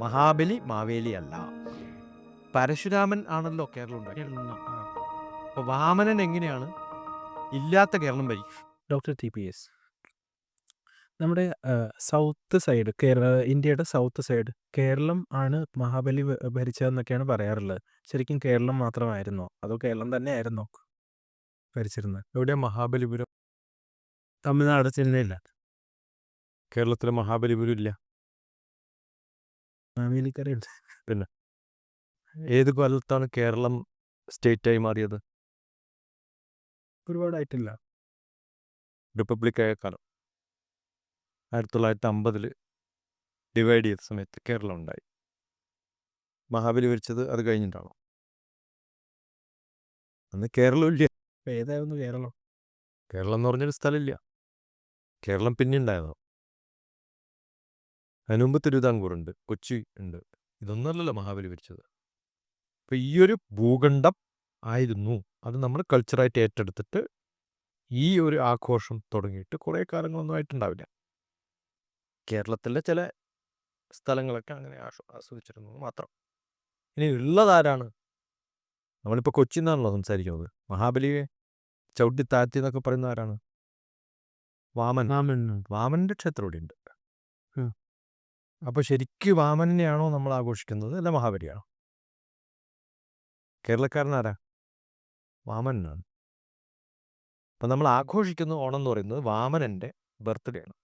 മഹാബലി മാവേലി അല്ല. പരശുരാമൻ ആണല്ലോ കേരളം അപ്പോൾ വാമനൻ എങ്ങനെയാണ്? ഇല്ലാത്ത കേരളം വരി ഡോക്ടർ ടി പി എസ്. നമ്മുടെ സൗത്ത് സൈഡ് കേരള ഇന്ത്യയുടെ സൗത്ത് സൈഡ് കേരളം ആണ് മഹാബലി ഭരിച്ചതെന്നൊക്കെയാണ് പറയാറുള്ളത്. ശരിക്കും കേരളം മാത്രമായിരുന്നോ? അതോ കേരളം തന്നെ ആയിരുന്നോ ഭരിച്ചിരുന്നത്? എവിടെയാ മഹാബലിപുരം? തമിഴ്നാട് ചെന്നൈയില്ല കേരളത്തിലെ മഹാബലിപുരം ഇല്ല. മാവേലിക്കരയുണ്ട് ഏത് കാലത്താണ് കേരളം സ്റ്റേറ്റായി മാറിയത്? ഒരുപാടായിട്ടില്ല. റിപ്പബ്ലിക്കായ കാലം. ആയിരത്തി തൊള്ളായിരത്തി അമ്പതിൽ ഡിവൈഡ് ചെയ്ത സമയത്ത് കേരളം ഉണ്ടായി. മഹാബലി ഭരിച്ചത് അത് കഴിഞ്ഞിട്ടാണോ? അന്ന് കേരളം ഇല്ല ഏതായിരുന്നു കേരളം? കേരളം എന്ന് പറഞ്ഞൊരു സ്ഥലമില്ല കേരളം പിന്നെ ഉണ്ടായതാണ് അതിന് മുമ്പ് തിരുവിതാംകൂറുണ്ട് കൊച്ചി ഉണ്ട്. ഇതൊന്നല്ലല്ലോ മഹാബലി ഭരിച്ചത്. അപ്പം ഈ ഒരു ഭൂഖണ്ഡം ആയിരുന്നു. അത് നമ്മൾ കൾച്ചറായിട്ട് ഏറ്റെടുത്തിട്ട് ഈ ഒരു ആഘോഷം തുടങ്ങിയിട്ട് കുറേ കാലങ്ങളൊന്നും ആയിട്ടുണ്ടാവില്ല. കേരളത്തിലെ ചില സ്ഥലങ്ങളൊക്കെ അങ്ങനെ ആസ്വ- ആസ്വദിച്ചിരുന്നു മാത്രം. ഇനി ഉള്ളതാരാണ് നമ്മളിപ്പോൾ കൊച്ചി നിന്നാണല്ലോ സംസാരിക്കുന്നത്. മഹാബലിയെ ചവിട്ടി താഴ്ത്തി എന്നൊക്കെ പറയുന്ന ആരാണ്? വാമൻ. വാമൻ. വാമന്റെ ക്ഷേത്രം ഇവിടെ ഉണ്ട് ഉം. ശരിക്കും ശരിക്ക് വാമനെയാണോ നമ്മൾ ആഘോഷിക്കുന്നത്? അല്ല മഹാബലിയാണോ? കേരളക്കാരനാരാ? വാമനാണ് അപ്പം നമ്മൾ ആഘോഷിക്കുന്ന ഓണം എന്ന് പറയുന്നത് വാമനന്റെ ബർത്ത്ഡേ ആണ്.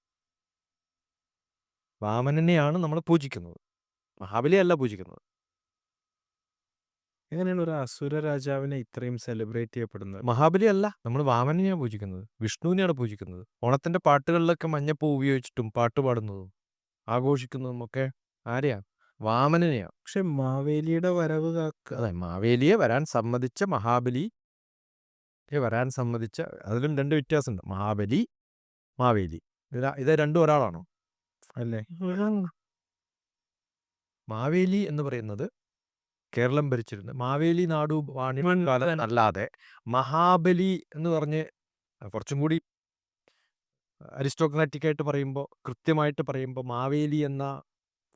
വാമനനെയാണ് നമ്മൾ പൂജിക്കുന്നത്. മഹാബലിയല്ല പൂജിക്കുന്നത്. എങ്ങനെയാണ് ഒരു അസുര രാജാവിനെ ഇത്രയും സെലിബ്രേറ്റ് ചെയ്യപ്പെടുന്നത്? മഹാബലി അല്ല നമ്മൾ വാമനെയാണ് പൂജിക്കുന്നത്. വിഷ്ണുവിനെയാണ് പൂജിക്കുന്നത്. ഓണത്തിന്റെ പാട്ടുകളിലൊക്കെ മഞ്ഞപ്പൂ ഉപയോഗിച്ചിട്ടും പാട്ട് പാടുന്നതും ആഘോഷിക്കുന്നതും ആരെയാണ്? ആരെയാ വാമനെയാണ് പക്ഷെ മാവേലിയുടെ വരവ് അതെ മാവേലിയെ വരാൻ സമ്മതിച്ച മഹാബലി വരാൻ സമ്മതിച്ച അതിലും രണ്ട് വ്യത്യാസമുണ്ട്. മഹാബലി മാവേലി. ഇത് രണ്ടും ഒരാളാണോ? അല്ലേ? മാവേലി എന്ന് പറയുന്നത് കേരളം ഭരിച്ചിരുന്നത് മാവേലി നാടു വാണി കാലം അല്ലാതെ മഹാബലി എന്ന് പറഞ്ഞ് കുറച്ചും കൂടി അരിസ്റ്റോക്രാറ്റിക് ആയിട്ട് പറയുമ്പോൾ കൃത്യമായിട്ട് പറയുമ്പോൾ മാവേലി എന്ന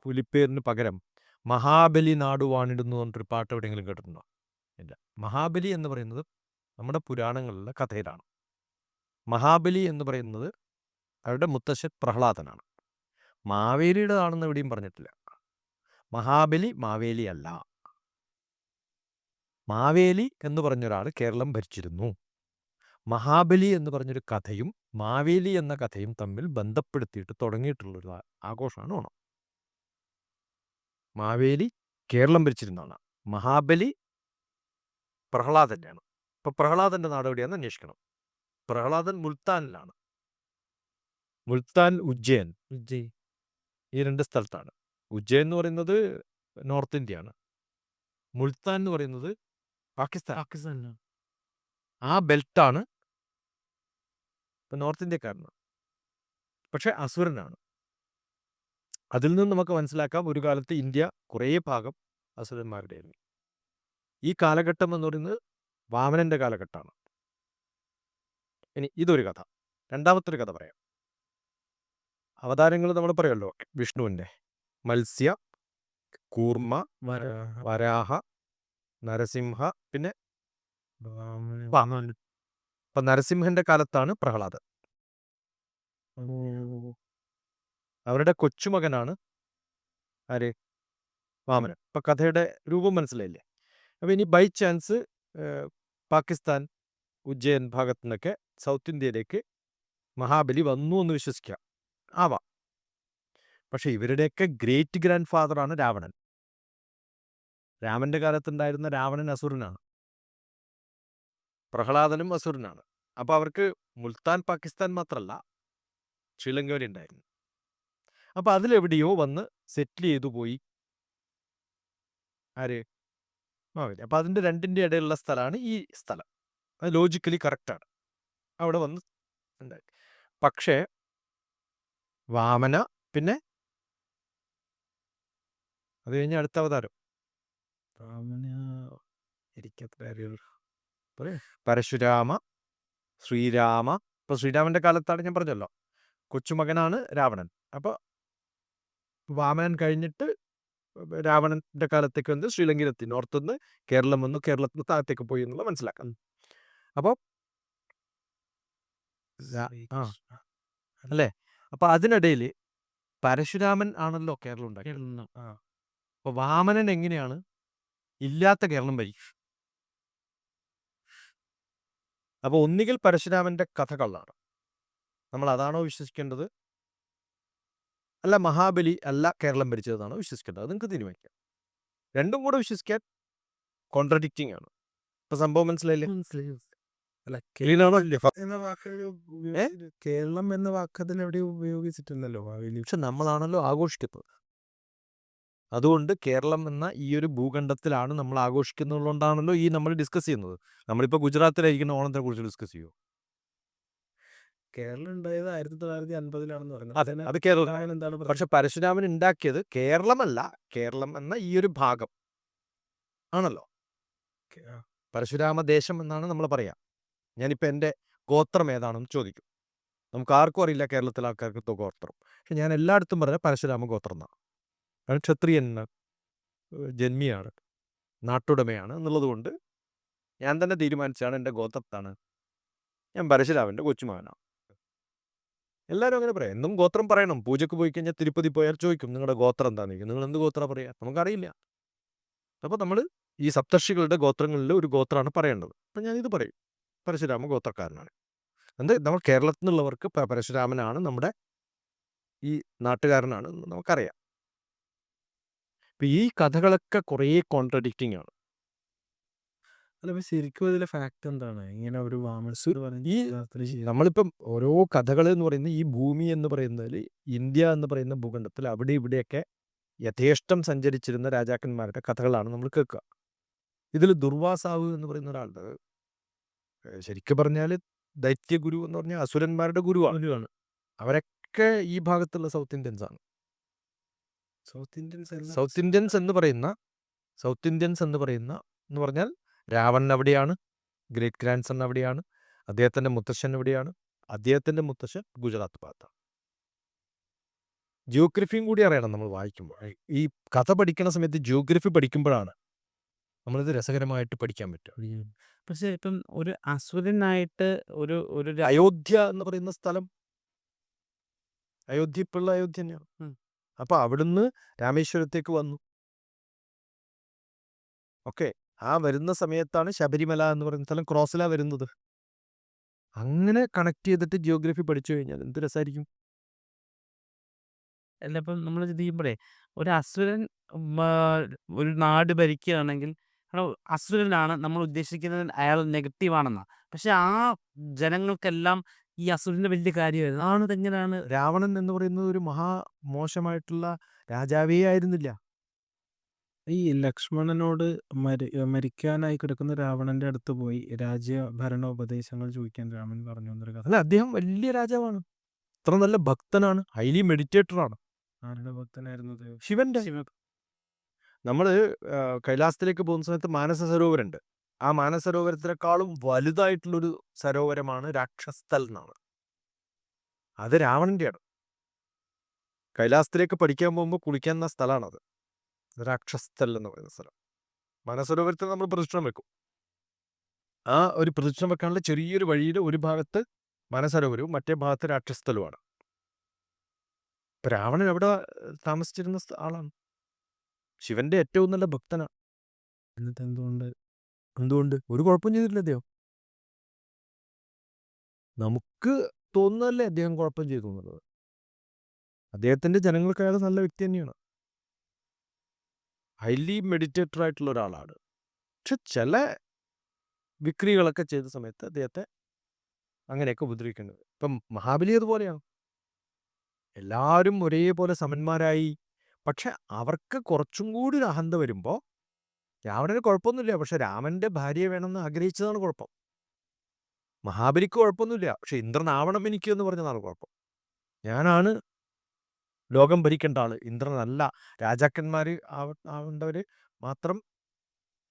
പുലിപ്പേരിന് പകരം മഹാബലി നാടു വാണിടുന്നു പറഞ്ഞിട്ടൊരു പാട്ട് എവിടെയെങ്കിലും കേട്ടിട്ടുണ്ടോ? ഇല്ല. മഹാബലി എന്ന് പറയുന്നത് നമ്മുടെ പുരാണങ്ങളിലെ കഥയിലാണ്. മഹാബലി എന്ന് പറയുന്നത് അവരുടെ മുത്തശ്ശൻ പ്രഹ്ലാദനാണ്. മാവേലിയുടേതാണെന്ന് എവിടെയും പറഞ്ഞിട്ടില്ല. മഹാബലി മാവേലി അല്ല. മാവേലി എന്ന് പറഞ്ഞൊരാൾ കേരളം ഭരിച്ചിരുന്നു. മഹാബലി എന്ന് പറഞ്ഞൊരു കഥയും മാവേലി എന്ന കഥയും തമ്മിൽ ബന്ധപ്പെടുത്തിയിട്ട് തുടങ്ങിയിട്ടുള്ളൊരു ആഘോഷമാണ് ഓണം. മാവേലി കേരളം ഭരിച്ചിരുന്നതാണ്. മഹാബലി പ്രഹ്ലാദന്റെയാണ് ഇപ്പൊ പ്രഹ്ലാദന്റെ നാട് എവിടെയാണെന്ന് അന്വേഷിക്കണം. പ്രഹ്ലാദൻ മുൽത്താനിലാണ്. മുൽത്താൻ ഉജ്ജയൻ. ഉജ്ജയൻ ഈ രണ്ട് സ്ഥലത്താണ്. ഉജ്ജയൻ എന്ന് പറയുന്നത് നോർത്ത് ഇന്ത്യയാണ്. മുൽത്താൻ എന്ന് പറയുന്നത് പാകിസ്ഥാൻ. പാകിസ്ഥാനിലാണ്. ആ ബെൽറ്റാണ് ഇപ്പം നോർത്ത് ഇന്ത്യക്കാരനാണ്. പക്ഷേ അസുരനാണ്. അതിൽ നിന്ന് നമുക്ക് മനസ്സിലാക്കാം ഒരു കാലത്ത് ഇന്ത്യ കുറേ ഭാഗം അസുരന്മാരുടെയായിരുന്നു. ഈ കാലഘട്ടം എന്ന് പറയുന്നത് വാമനന്റെ കാലഘട്ടമാണ്. ഇനി ഇതൊരു കഥ. രണ്ടാമത്തെ ഒരു കഥ പറയാം. അവതാരങ്ങൾ നമ്മൾ പറയുമല്ലോ വിഷ്ണുവിന്റെ. മത്സ്യ കൂർമ്മ വരാഹ നരസിംഹ പിന്നെ ഇപ്പൊ നരസിംഹന്റെ കാലത്താണ് പ്രഹ്ലാദ് അവരുടെ കൊച്ചുമകനാണ് ആര്? വാമനൻ. ഇപ്പൊ കഥയുടെ രൂപം മനസ്സിലായില്ലേ? അപ്പൊ ഇനി ബൈ ചാൻസ് പാകിസ്ഥാൻ ഉജ്ജയൻ ഭാഗത്തു നിന്നൊക്കെ സൗത്ത് ഇന്ത്യയിലേക്ക് മഹാബലി വന്നു എന്ന് വിശ്വസിക്കാം. ആവാം. പക്ഷെ ഇവരുടെയൊക്കെ ഗ്രേറ്റ് ഗ്രാൻഡ് ഫാദറാണ് രാവണൻ. രാമന്റെ കാലത്തുണ്ടായിരുന്ന രാവണൻ അസുരനാണ്. പ്രഹ്ലാദനും അസുരനാണ്. അപ്പൊ അവർക്ക് മുൽത്താൻ പാകിസ്ഥാൻ മാത്രമല്ല ശ്രീലങ്ക വരെ ഉണ്ടായിരുന്നു. അപ്പൊ അതിലെവിടെയോ വന്ന് സെറ്റിൽ ചെയ്തു പോയി. ആര്? മാവേലി. അപ്പോൾ അതിന്റെ രണ്ടിന്റെ ഇടയിലുള്ള സ്ഥലമാണ് ഈ സ്ഥലം. അത് ലോജിക്കലി കറക്റ്റാണ് അവിടെ വന്ന് ഉണ്ടായി. പക്ഷേ വാമന പിന്നെ അത് കഴിഞ്ഞ അടുത്ത അവതാരം. പരശുരാമ ശ്രീരാമ. ഇപ്പൊ ശ്രീരാമന്റെ കാലത്താണ് ഞാൻ പറഞ്ഞല്ലോ. കൊച്ചുമകനാണ് രാവണൻ. അപ്പൊ വാമനൻ കഴിഞ്ഞിട്ട് രാവണന്റെ കാലത്തേക്ക് വന്ന് ശ്രീലങ്കയിലെത്തി. നോർത്ത് നിന്ന് കേരളം വന്നു. കേരളത്തിൽ നിന്ന് താഴത്തേക്ക് പോയി എന്നുള്ള മനസ്സിലാക്കാം. അപ്പോൾ ആ. അല്ലേ? അപ്പൊ അതിനിടയിൽ പരശുരാമൻ ആണല്ലോ കേരളം ഉണ്ടാക്കിയത്. അപ്പൊ വാമനൻ എങ്ങനെയാണ് ഇല്ലാത്ത കേരളം ഭരിക്കും അപ്പൊ ഒന്നുകിൽ പരശുരാമന്റെ കഥകളാണ് കള്ളാണ്. നമ്മൾ അതാണോ വിശ്വസിക്കേണ്ടത്? അല്ല മഹാബലി അല്ല കേരളം ഭരിച്ചതാണോ വിശ്വസിക്കേണ്ടത്? അത് നിങ്ങൾക്ക് തീരുമാനിക്കാം. രണ്ടും കൂടെ വിശ്വസിക്കാൻ കോൺട്രഡിക്റ്റിംഗ് ആണ്. ഇപ്പൊ സംഭവം മനസ്സിലായില്ലേ? അല്ല കേരളം എന്ന വാക്ക് അതിൽ എവിടെ ഉപയോഗിച്ചിട്ടുണ്ടല്ലോ പക്ഷെ നമ്മളാണല്ലോ ആഘോഷിക്കുന്നത്. അതുകൊണ്ട് കേരളം എന്ന ഈ ഒരു ഭൂഖണ്ഡത്തിലാണ് നമ്മൾ ആഘോഷിക്കുന്നതുകൊണ്ടാണല്ലോ ഈ നമ്മൾ ഡിസ്കസ് ചെയ്യുന്നത്. നമ്മളിപ്പോൾ ഗുജറാത്തിലായിരിക്കുന്ന ഓണത്തിനെ കുറിച്ച് ഡിസ്കസ് ചെയ്യുമോ കേരളം ഉണ്ടായത് ആയിരത്തി തൊള്ളായിരത്തി അൻപതിലാണെന്ന് പറയുന്നത് അതെ കേരളം. എന്താണ് പക്ഷെ പരശുരാമൻ ഉണ്ടാക്കിയത് കേരളമല്ല. കേരളം എന്ന ഈ ഒരു ഭാഗം. ആണല്ലോ? പരശുരാമ ദേശം എന്നാണ് നമ്മൾ പറയാ. ഞാനിപ്പോൾ എന്റെ ഗോത്രം ഏതാണെന്ന് ചോദിക്കും. നമുക്ക് ആർക്കും അറിയില്ല കേരളത്തിലെ ആൾക്കാർക്ക് ഗോത്രം. പക്ഷെ ഞാൻ എല്ലായിടത്തും പറഞ്ഞ പരശുരാമ ഗോത്രം എന്നാണ്. കാരണം ക്ഷത്രിയൻ ജന്മിയാണ് നാട്ടുടമയാണ് എന്നുള്ളതുകൊണ്ട് ഞാൻ തന്നെ തീരുമാനിച്ചാണ് എന്റെ ഗോത്രത്താണ്. ഞാൻ പരശുരാമന്റെ കൊച്ചുമകനാണ്. എല്ലാവരും അങ്ങനെ പറയാം. എന്നും ഗോത്രം പറയണം. പൂജയ്ക്ക് പോയി കഴിഞ്ഞാൽ തിരുപ്പതി പോയാൽ ചോദിക്കും നിങ്ങളുടെ ഗോത്രം എന്താണെന്ന് നിങ്ങൾ എന്ത് ഗോത്ര? പറയാ. നമുക്കറിയില്ല. അപ്പോൾ നമ്മൾ ഈ സപ്തർഷികളുടെ ഗോത്രങ്ങളിൽ ഒരു ഗോത്രമാണ് പറയേണ്ടത്. അപ്പം ഞാനിത് പറയും. പരശുരാമ ഗോത്രക്കാരനാണ്. എന്ത്? നമ്മൾ കേരളത്തിൽ നിന്നുള്ളവർക്ക് പരശുരാമനാണ് നമ്മുടെ ഈ നാട്ടുകാരനാണ് നമുക്കറിയാം. ഇപ്പം ഈ കഥകളൊക്കെ കുറേ കോൺട്രഡിക്റ്റിംഗ് ആണ്. അല്ല ഇപ്പൊ ശരിക്കും അതിലെ ഫാക്റ്റ് എന്താണ്? ഇങ്ങനെ ഒരു വാമനസ് ഈ നമ്മളിപ്പം ഓരോ കഥകൾ എന്ന് പറയുന്നത് ഈ ഭൂമി എന്ന് പറയുന്നതിൽ ഇന്ത്യ എന്ന് പറയുന്ന ഭൂഖണ്ഡത്തിൽ അവിടെ ഇവിടെയൊക്കെ യഥേഷ്ടം സഞ്ചരിച്ചിരുന്ന രാജാക്കന്മാരുടെ കഥകളാണ് നമ്മൾ കേൾക്കുക ഇതിൽ ദുർവാസാവ് എന്ന് പറയുന്ന ഒരാളുടെ ശരിക്കും പറഞ്ഞാൽ ദൈത്യഗുരു എന്ന് പറഞ്ഞാൽ അസുരന്മാരുടെ ഗുരുവാണ്. അവരൊക്കെ ഈ ഭാഗത്തുള്ള സൗത്ത് ഇന്ത്യൻസ് ആണ്. സൗത്ത് ഇന്ത്യൻസ് സൗത്ത് ഇന്ത്യൻസ് എന്ന് പറയുന്ന സൗത്ത് ഇന്ത്യൻസ് എന്ന് പറയുന്ന എന്ന് പറഞ്ഞാൽ രാവണൻ അവിടെയാണ് ഗ്രേറ്റ് ഗ്രാൻഡ് സൺ അവിടെയാണ് അദ്ദേഹത്തിന്റെ മുത്തശ്ശൻ എവിടെയാണ് അദ്ദേഹത്തിന്റെ മുത്തശ്ശൻ ഗുജറാത്ത് ഭാഗത്താണ്. ജിയോഗ്രഫിയും കൂടി അറിയണം നമ്മൾ വായിക്കുമ്പോൾ ഈ കഥ പഠിക്കുന്ന സമയത്ത് ജിയോഗ്രഫി പഠിക്കുമ്പോഴാണ് നമ്മളിത് രസകരമായിട്ട് പഠിക്കാൻ പറ്റും പക്ഷേ ഇപ്പം ഒരു അസുരനായിട്ട് ഒരു ഒരു അയോധ്യ എന്ന് പറയുന്ന സ്ഥലം? അയോധ്യ ഇപ്പോഴുള്ള അയോധ്യ തന്നെയാണ്? ഉം. അപ്പൊ അവിടുന്ന് രാമേശ്വരത്തേക്ക് വന്നു. ഓക്കെ. ആ വരുന്ന സമയത്താണ് ശബരിമല എന്ന് പറയുന്ന സ്ഥലം ക്രോസില വരുന്നത്. അങ്ങനെ കണക്ട് ചെയ്തിട്ട് ജിയോഗ്രഫി പഠിച്ചു കഴിഞ്ഞാൽ എന്ത് രസമായിരിക്കും അല്ല ഇപ്പം നമ്മൾ ചെയ്യുമ്പോഴേ ഒരു അസുരൻ ഒരു നാട് ഭരിക്കുകയാണെങ്കിൽ അസുരനാണ് നമ്മൾ ഉദ്ദേശിക്കുന്നത് അയാൾ നെഗറ്റീവ് ആണെന്നാണ് പക്ഷെ ആ ജനങ്ങൾക്കെല്ലാം ഈ അസുരന്റെ വലിയ കാര്യമായിരുന്നു. ആണ് ഇതെങ്ങനെയാണ് രാവണൻ എന്ന് പറയുന്നത് ഒരു മഹാ മോശമായിട്ടുള്ള രാജാവേ ആയിരുന്നില്ല. ഈ ലക്ഷ്മണനോട് മരി മരിക്കാനായി കിടക്കുന്ന രാവണന്റെ അടുത്ത് പോയി രാജ്യഭരണ ഉപദേശങ്ങൾ ചോദിക്കാൻ രാമൻ പറഞ്ഞു എന്നൊരു കഥ. അല്ല അദ്ദേഹം വലിയ രാജാവാണ്. ഇത്ര നല്ല ഭക്തനാണ്. ഹൈലി മെഡിറ്റേറ്റർ ആണ്. ആരുടെ ഭക്തനായിരുന്നു? ശിവന്റെ. നമ്മൾ കൈലാസത്തിലേക്ക് പോകുന്ന സമയത്ത് മാനസ സരോവരമുണ്ട് ആ മാനസരോവരത്തിനേക്കാളും വലുതായിട്ടുള്ളൊരു സരോവരമാണ് രാക്ഷസ്ഥൽ എന്നാണ്. അത് രാവണന്റെയാണ് കൈലാസത്തിലേക്ക് പഠിക്കാൻ പോകുമ്പോൾ കുളിക്കുന്ന സ്ഥലമാണത് രാക്ഷസ്ഥൽ എന്ന് പറയുന്ന സ്ഥലം. മാനസരോവരത്തിൽ നമ്മൾ പ്രദക്ഷിണം വെക്കും. ആ ഒരു പ്രദക്ഷിണം വെക്കാനുള്ള ചെറിയൊരു വഴിയിൽ ഒരു ഭാഗത്ത് മാനസരോവരവും മറ്റേ ഭാഗത്ത് രാക്ഷസ്ഥലുമാണ് ഇപ്പൊ രാവണൻ എവിടെ താമസിച്ചിരുന്ന ആളാണ്? ശിവന്റെ ഏറ്റവും നല്ല ഭക്തനാണ് എന്നിട്ട് എന്തുകൊണ്ട് എന്തുകൊണ്ട്? ഒരു കുഴപ്പം ചെയ്തിട്ടില്ല അദ്ദേഹം. നമുക്ക് തോന്നുന്നതല്ലേ അദ്ദേഹം കുഴപ്പം ചെയ്തു എന്നുള്ളത്. അദ്ദേഹത്തിന്റെ ജനങ്ങൾക്ക് അയാൾ നല്ല വ്യക്തി തന്നെയാണ്. ഹൈലി മെഡിറ്റേറ്റർ ആയിട്ടുള്ള ഒരാളാണ്. പക്ഷെ ചില വിക്രികളൊക്കെ ചെയ്ത സമയത്ത് അദ്ദേഹത്തെ അങ്ങനെയൊക്കെ ഉപദ്രവിക്കേണ്ടത് ഇപ്പം മഹാബലി അതുപോലെയാണ്. എല്ലാവരും ഒരേപോലെ സമന്മാരായി. പക്ഷെ അവർക്ക് കുറച്ചും കൂടി ഒരു അഹന്ത വരുമ്പോൾ രാവണന് കുഴപ്പമൊന്നുമില്ല. പക്ഷെ രാമന്റെ ഭാര്യയെ വേണമെന്ന് ആഗ്രഹിച്ചതാണ് കുഴപ്പം. മഹാബലിക്ക് കുഴപ്പമൊന്നുമില്ല. പക്ഷെ ഇന്ദ്രൻ ആവണം എനിക്ക് എന്ന് പറഞ്ഞതാണ് കുഴപ്പം. ഞാനാണ് ലോകം ഭരിക്കേണ്ട ആൾ. ഇന്ദ്രനല്ല. രാജാക്കന്മാർ ആവ ആവേണ്ടവർ മാത്രം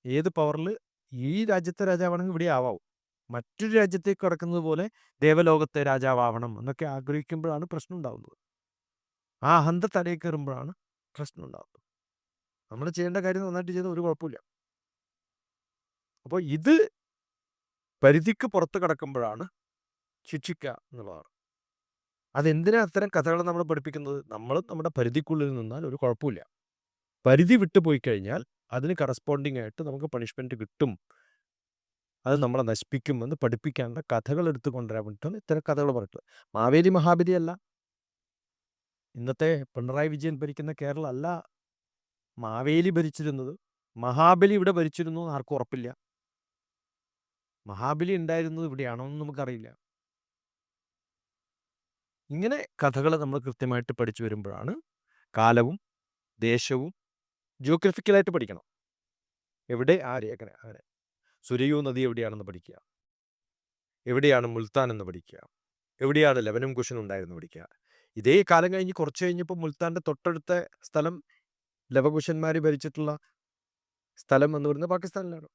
ഏത് പവറിൽ ഈ രാജ്യത്തെ രാജാവാണെങ്കിൽ ഇവിടെ ആവാവും. മറ്റൊരു രാജ്യത്തേക്ക് കടക്കുന്നത് പോലെ ദേവലോകത്തെ രാജാവാവണം എന്നൊക്കെ ആഗ്രഹിക്കുമ്പോഴാണ് പ്രശ്നം ഉണ്ടാവുന്നത്. ആ അഹന്ത തലയിൽ കയറുമ്പോഴാണ് പ്രശ്നം ഉണ്ടാവുന്നത്. നമ്മൾ ചെയ്യേണ്ട കാര്യം നന്നായിട്ട് ചെയ്താൽ ഒരു കുഴപ്പമില്ല അപ്പോൾ ഇത് പരിധിക്ക് പുറത്ത് കിടക്കുമ്പോഴാണ് ശിക്ഷിക്കുക എന്നുള്ളതാണ്. അതെന്തിനാ അത്തരം കഥകൾ നമ്മൾ പഠിപ്പിക്കുന്നത്? നമ്മൾ നമ്മുടെ പരിധിക്കുള്ളിൽ നിന്നാൽ ഒരു കുഴപ്പമില്ല പരിധി വിട്ടു പോയി കഴിഞ്ഞാൽ അതിന് കറസ്പോണ്ടിങ് ആയിട്ട് നമുക്ക് പണിഷ്മെന്റ് കിട്ടും. അത് നമ്മളെ നശിപ്പിക്കുമെന്ന് പഠിപ്പിക്കാനുള്ള കഥകൾ എടുത്തു കൊണ്ടുവരാൻ വേണ്ടിയിട്ടാണ് ഇത്തരം കഥകൾ പറഞ്ഞിട്ടുള്ളത്. മാവേലി മഹാബലി അല്ല ഇന്നത്തെ പിണറായി വിജയൻ ഭരിക്കുന്ന കേരളം അല്ല മാവേലി ഭരിച്ചിരുന്നത്. മഹാബലി ഇവിടെ ഭരിച്ചിരുന്നു ആർക്കും ഉറപ്പില്ല. മഹാബലി ഉണ്ടായിരുന്നത് ഇവിടെയാണോ എന്ന് നമുക്കറിയില്ല. ഇങ്ങനെ കഥകൾ നമ്മൾ കൃത്യമായിട്ട് പഠിച്ചു വരുമ്പോഴാണ് കാലവും ദേശവും ജിയോഗ്രഫിക്കലായിട്ട് പഠിക്കണം. എവിടെ ആ അങ്ങനെ അങ്ങനെ. സുരയൂ നദി എവിടെയാണെന്ന് പഠിക്കുക. എവിടെയാണ് മുൽത്താൻ എന്ന് പഠിക്കുക. എവിടെയാണ് ലെവനും കുഷൻ ഉണ്ടായിരുന്നു പഠിക്കുക. ഇതേ കാലം കഴിഞ്ഞ് കുറച്ച് കഴിഞ്ഞപ്പോൾ മുൽത്താന്റെ തൊട്ടടുത്ത സ്ഥലം ലവകുശന്മാർ ഭരിച്ചിട്ടുള്ള സ്ഥലം എന്ന് പറയുന്നത് പാകിസ്ഥാനിലാണ്.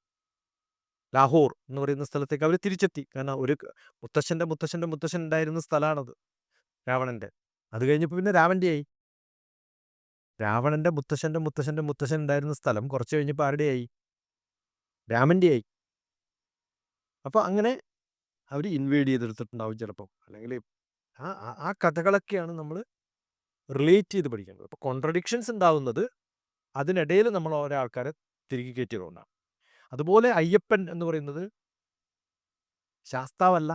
ലാഹോർ എന്ന് പറയുന്ന സ്ഥലത്തേക്ക് അവർ തിരിച്ചെത്തി. കാരണം ഒരു മുത്തശ്ശന്റെ മുത്തശ്ശന്റെ മുത്തശ്ശൻ ഉണ്ടായിരുന്ന സ്ഥലമാണത് രാവണന്റെ അത് കഴിഞ്ഞപ്പോൾ പിന്നെ രാവന്റെ ആയി രാവണന്റെ മുത്തശ്ശന്റെ മുത്തശ്ശന്റെ മുത്തശ്ശൻ ഉണ്ടായിരുന്ന സ്ഥലം കുറച്ച് കഴിഞ്ഞപ്പോൾ ആരുടെ ആയി രാമന്റെ ആയി അപ്പോൾ അങ്ങനെ അവർ ഇൻവേഡ് ചെയ്തെടുത്തിട്ടുണ്ടാവും ചിലപ്പോൾ അല്ലെങ്കിൽ ആ ആ- ആ കഥകളൊക്കെയാണ് നമ്മൾ റിലേറ്റ് ചെയ്ത് പഠിക്കേണ്ടത്. അപ്പോൾ കോൺട്രഡിക്ഷൻസ് ഉണ്ടാവുന്നത് അതിനിടയിൽ നമ്മൾ ഓരോ ആൾക്കാരെ തിരികെ കയറ്റിയതുകൊണ്ടാണ് അതുപോലെ അയ്യപ്പൻ എന്ന് പറയുന്നത് ശാസ്താവല്ല.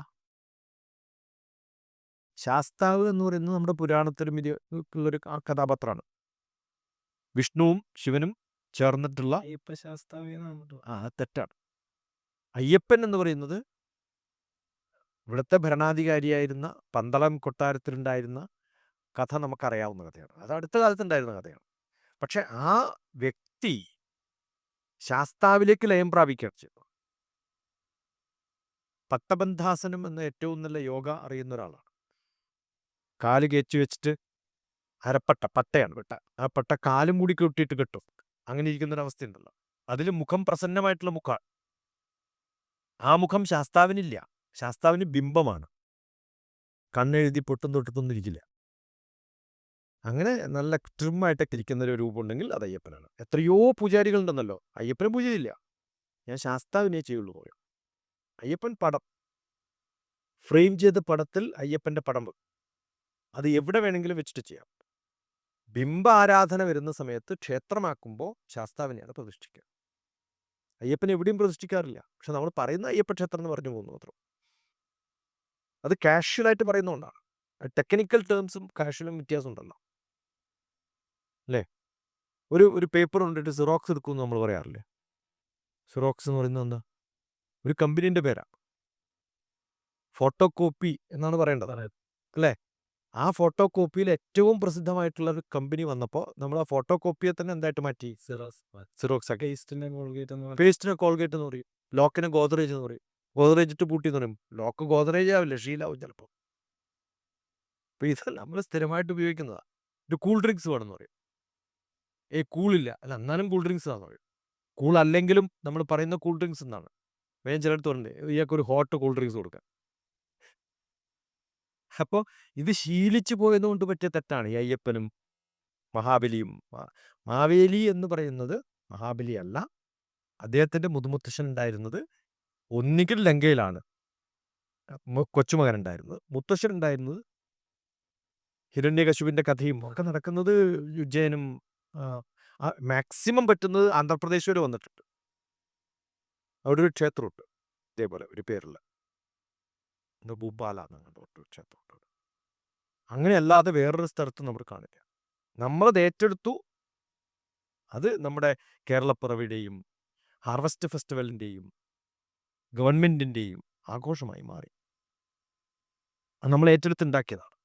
ശാസ്താവ് എന്ന് പറയുന്നത് നമ്മുടെ പുരാണത്തിലും ഇത് ഉള്ളൊരു കഥാപാത്രമാണ്. വിഷ്ണുവും ശിവനും ചേർന്നിട്ടുള്ള അയ്യപ്പ ശാസ്താവ് ആ തെറ്റാണ്. അയ്യപ്പൻ എന്ന് പറയുന്നത് ഇവിടുത്തെ ഭരണാധികാരിയായിരുന്ന പന്തളം കൊട്ടാരത്തിലുണ്ടായിരുന്ന കഥ നമുക്കറിയാവുന്ന കഥയാണ്. അത് അടുത്ത കാലത്തുണ്ടായിരുന്ന കഥയാണ്. പക്ഷെ ആ വ്യക്തി ശാസ്താവിലേക്ക് ലയം പ്രാപിക്കുകയാണ് ചെയ്തത്. പത്തബന്ധാസനം എന്ന ഏറ്റവും നല്ല യോഗ അറിയുന്ന ഒരാളാണ്. കാൽ കയറ്റി വെച്ചിട്ട് അരപ്പട്ട പട്ടയാണ് പെട്ട. ആ പട്ട കാലും കൂടി കെട്ടിയിട്ട് കെട്ടും. അങ്ങനെ ഇരിക്കുന്ന ഒരു അവസ്ഥയുണ്ടല്ലോ. അതിൽ മുഖം പ്രസന്നമായിട്ടുള്ള മുഖമാണ് ആ മുഖം ശാസ്താവിനില്ല. ശാസ്താവിന് ബിംബമാണ്. കണ്ണെഴുതി പൊട്ടും തൊട്ടത്തൊന്നും ഇരിക്കില്ല. അങ്ങനെ നല്ല ട്രിമ്മായിട്ടൊക്കെ ഇരിക്കുന്ന ഒരു രൂപമുണ്ടെങ്കിൽ അത് അയ്യപ്പനാണ്. എത്രയോ പൂജാരികളുണ്ടെന്നല്ലോ. അയ്യപ്പനെ പൂജ ഞാൻ ശാസ്താവിനെ ചെയ്യുള്ളൂ പറയും അയ്യപ്പൻ പടം. ഫ്രെയിം ചെയ്ത പടത്തിൽ അയ്യപ്പന്റെ പടം വെക്കും അത് എവിടെ വേണമെങ്കിലും വെച്ചിട്ട് ചെയ്യാം. ബിംബ ആരാധന വരുന്ന സമയത്ത് ക്ഷേത്രമാക്കുമ്പോൾ ശാസ്താവിനെയാണ് പ്രതിഷ്ഠിക്കുക. അയ്യപ്പൻ എവിടെയും പ്രതിഷ്ഠിക്കാറില്ല. പക്ഷെ നമ്മൾ പറയുന്ന അയ്യപ്പ ക്ഷേത്രം എന്ന് പറഞ്ഞു പോകുന്നു മാത്രം. അത് കാഷ്വലായിട്ട് പറയുന്നതുകൊണ്ടാണ്. ടെക്നിക്കൽ ടേംസും കാഷ്വലും വ്യത്യാസം ഉണ്ടല്ലോ അല്ലേ? ഒരു ഒരു പേപ്പർ കൊണ്ടിട്ട് സിറോക്സ് എടുക്കുമെന്ന് നമ്മൾ പറയാറില്ലേ? സിറോക്സ് എന്ന് പറയുന്നത് എന്താ? ഒരു കമ്പനീന്റെ പേരാണ് ഫോട്ടോ കോപ്പി എന്നാണ് പറയേണ്ടത്. അല്ലേ? ആ ഫോട്ടോ കോപ്പിയിൽ ഏറ്റവും പ്രസിദ്ധമായിട്ടുള്ള ഒരു കമ്പനി വന്നപ്പോൾ നമ്മൾ ആ ഫോട്ടോ കോപ്പിയെ തന്നെ എന്തായിട്ട് മാറ്റി? സിറോക്സ് സിറോക്സ് ഒക്കെ പേസ്റ്റിന്റെ കോൾഗേറ്റ് എന്ന് പറഞ്ഞാൽ പേസ്റ്റിനെ കോൾഗേറ്റ് എന്ന് പറയും. ലോക്കിനെ ഗോദറേജ് എന്ന് പറയും. ഗോദറേജ് ഇട്ട് പൂട്ടി എന്ന് പറയും. ലോക്ക് ഗോദറേജ് ആവില്ല. ഷീലാവും ചിലപ്പോൾ അപ്പോൾ ഇത് നമ്മൾ സ്ഥിരമായിട്ട് ഉപയോഗിക്കുന്നതാണ് ഒരു കൂൾ ഡ്രിങ്ക്സ് വേണമെന്ന് പറയും. ഏ കൂളില്ല. അല്ല എന്നാലും കൂൾ ഡ്രിങ്ക്സ് ആണോ. കൂൾ അല്ലെങ്കിലും നമ്മൾ പറയുന്ന കൂൾ ഡ്രിങ്ക്സ് എന്നാണ്. വേഗം ചിലടത്ത് പറഞ്ഞിട്ട് ഇയാൾക്ക് ഒരു ഹോട്ട് കൂൾ ഡ്രിങ്ക്സ് കൊടുക്കാം അപ്പോൾ ഇത് ശീലിച്ചു പോയതുകൊണ്ട് പറ്റിയ തെറ്റാണ് ഈ അയ്യപ്പനും മഹാബലിയും. മാവേലി എന്ന് പറയുന്നത് മഹാബലി അല്ല. അദ്ദേഹത്തിന്റെ മുതുമുത്തശ്ശൻ ഉണ്ടായിരുന്നത് ഒന്നുകിൽ ലങ്കയിലാണ്. കൊച്ചുമകൻ ഉണ്ടായിരുന്നത് മുത്തശ്ശൻ ഉണ്ടായിരുന്നത് ഹിരണ്യകശുവിന്റെ കഥയും ഒക്കെ നടക്കുന്നത് ഉജ്ജയനും മാക്സിമം പറ്റുന്നത് ആന്ധ്രാപ്രദേശ് വരെ വന്നിട്ടുണ്ട്. അവിടെ ഒരു ക്ഷേത്രമുണ്ട് ഇതേപോലെ ഒരു പേരുള്ള. ഭൂപാല ഒരു ക്ഷേത്രമുണ്ട്. അങ്ങനെ അല്ലാതെ വേറൊരു സ്ഥലത്ത് നമ്മൾ കാണില്ല. നമ്മളത് ഏറ്റെടുത്തു. അത് നമ്മുടെ കേരളപ്പിറവിയുടെയും ഹാർവസ്റ്റ് ഫെസ്റ്റിവലിന്റെയും ഗവൺമെന്റിന്റെയും ആഘോഷമായി മാറി. നമ്മൾ ഏറ്റെടുത്തുണ്ടാക്കിയതാണ്